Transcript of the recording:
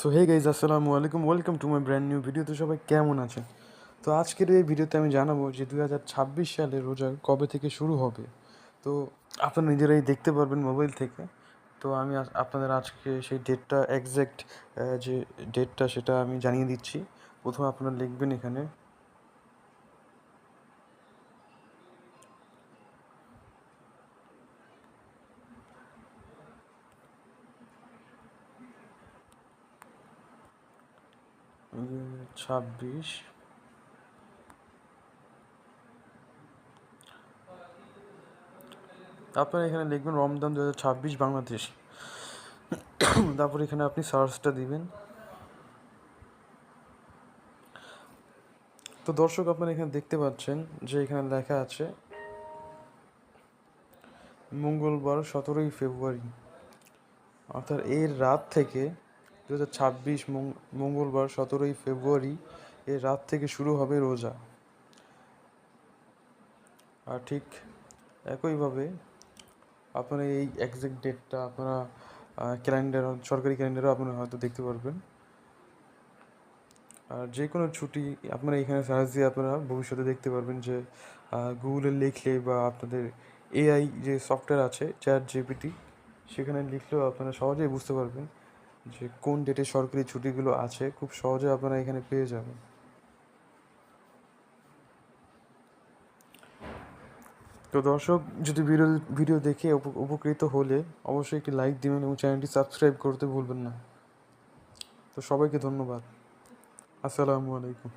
So hey guys আসসালামু আলাইকুম welcome to my brand new video তো সবাই কেমন আছে তো আজকের এই ভিডিওতে আমি জানাব যে দু হাজার ছাব্বিশ সালে রোজা কবে থেকে শুরু হবে। তো আপনারা নিজেরাই দেখতে পারবেন মোবাইল থেকে। তো আমি আপনাদের আজকে সেই ডেটটা একজ্যাক্ট যে ডেটটা সেটা আমি জানিয়ে দিচ্ছি। প্রথমে আপনারা লিখবেন এখানে ছাব্বিশ। আপনারা এখানে লিখবেন রমজান দু ছাব্বিশ বাংলাদেশ। তারপর এখানে আপনি সার্চটা দিবেন। তো দর্শক, আপনারা এখানে দেখতে পাচ্ছেন যে এখানে লেখা আছে, মঙ্গলবার সতেরোই ফেব্রুয়ারি, অর্থাৎ এর রাত থেকে দু হাজার ছাব্বিশ মঙ্গলবার সতেরোই ফেব্রুয়ারি এর রাত থেকে শুরু হবে রোজা। আর ঠিক একইভাবে আপনারা এই একজ্যাক্ট ডেটটা আপনারা ক্যালেন্ডার সরকারি ক্যালেন্ডারও আপনারা হয়তো দেখতে পারবেন। আর যে কোনো ছুটি আপনারা এখানে সার্চ দিয়ে আপনারা ভবিষ্যতে দেখতে পারবেন যে গুগলে লিখলে বা আপনাদের এআই যে সফটওয়্যার আছে চ্যাট জিপিটি সেখানে লিখলেও আপনারা সহজেই বুঝতে পারবেন যে কোন ডেটে সরকারি ছুটিগুলো আছে, খুব সহজে আপনারা এখানে পেয়ে যাবেন। তো দর্শক, যদি ভিডিও ভিডিও দেখে উপ- উপকৃত হলে অবশ্যই একটি লাইক দিবেন এবং চ্যানেলটি সাবস্ক্রাইব করতে ভুলবেন না। তো সবাইকে ধন্যবাদ। আসসালামু আলাইকুম।